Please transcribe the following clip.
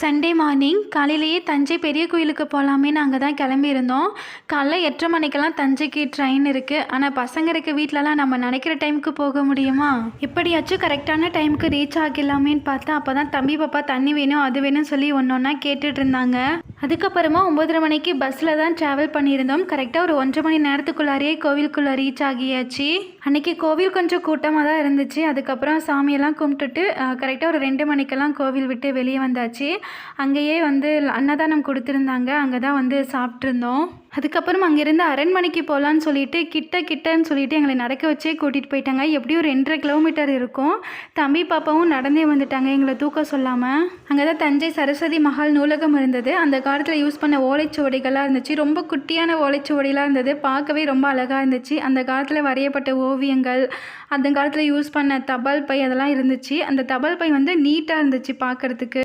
Sunday morning காலையிலேயே தஞ்சை பெரிய கோயிலுக்கு போகலாமே நாங்கள் தான் கிளம்பியிருந்தோம். காலைல எட்டரை மணிக்கெல்லாம் தஞ்சைக்கு ட்ரெயின் இருக்குது ஆனால் பசங்க இருக்க வீட்டிலலாம் நம்ம நினைக்கிற டைமுக்கு போக முடியுமா? எப்படியாச்சும் கரெக்டான டைமுக்கு ரீச் ஆகலாமேன்னு பார்த்தா அப்போ தான் தம்பி பாப்பா தண்ணி வேணும் அது வேணும்னு சொல்லி ஒன்று ஒன்றா கேட்டுட்டு இருந்தாங்க. அதுக்கப்புறமா ஒம்பதரை மணிக்கு பஸ்ஸில் தான் ட்ராவல் பண்ணியிருந்தோம். கரெக்டாக ஒரு ஒன்றரை மணி நேரத்துக்குள்ளாரியே கோவிலுக்குள்ளே ரீச் ஆகியாச்சு. அன்னைக்கு கோவில் கொஞ்சம் கூட்டமாக தான் இருந்துச்சு. அதுக்கப்புறம் சாமியெல்லாம் கும்பிட்டுட்டு கரெக்டாக ஒரு ரெண்டு மணிக்கெல்லாம் கோவில் விட்டு வெளியே வந்தாச்சு. அங்கேயே வந்து அன்னதானம் கொடுத்துருந்தாங்க. அங்கே தான் வந்து சாப்பிட்ருந்தோம் அதுக்கப்புறம் அங்கேருந்து அரண்மனைக்கு போகலான்னு சொல்லிட்டு கிட்ட கிட்டன்னு சொல்லிட்டு எங்களை நடக்க வச்சே கூட்டிகிட்டு போயிட்டாங்க. எப்படியும் ரெண்டரை கிலோமீட்டர் இருக்கும். தம்பி பாப்பாவும் நடந்தே வந்துட்டாங்க எங்களை தூக்க சொல்லாமல் அங்கே தான் தஞ்சை சரஸ்வதி மஹால் நூலகம் இருந்தது. அந்த காலத்தில் யூஸ் பண்ண ஓலைச்சுவடிகளாக இருந்துச்சு. ரொம்ப குட்டியான ஓலைச்சுவடிலாம் இருந்தது. பார்க்கவே ரொம்ப அழகாக இருந்துச்சு. அந்த காலத்தில் வரையப்பட்ட ஓவியங்கள் அந்த காலத்தில் யூஸ் பண்ண தபால் பை அதெல்லாம் இருந்துச்சு. அந்த தபால் பை வந்து நீட்டாக இருந்துச்சு பார்க்கறதுக்கு.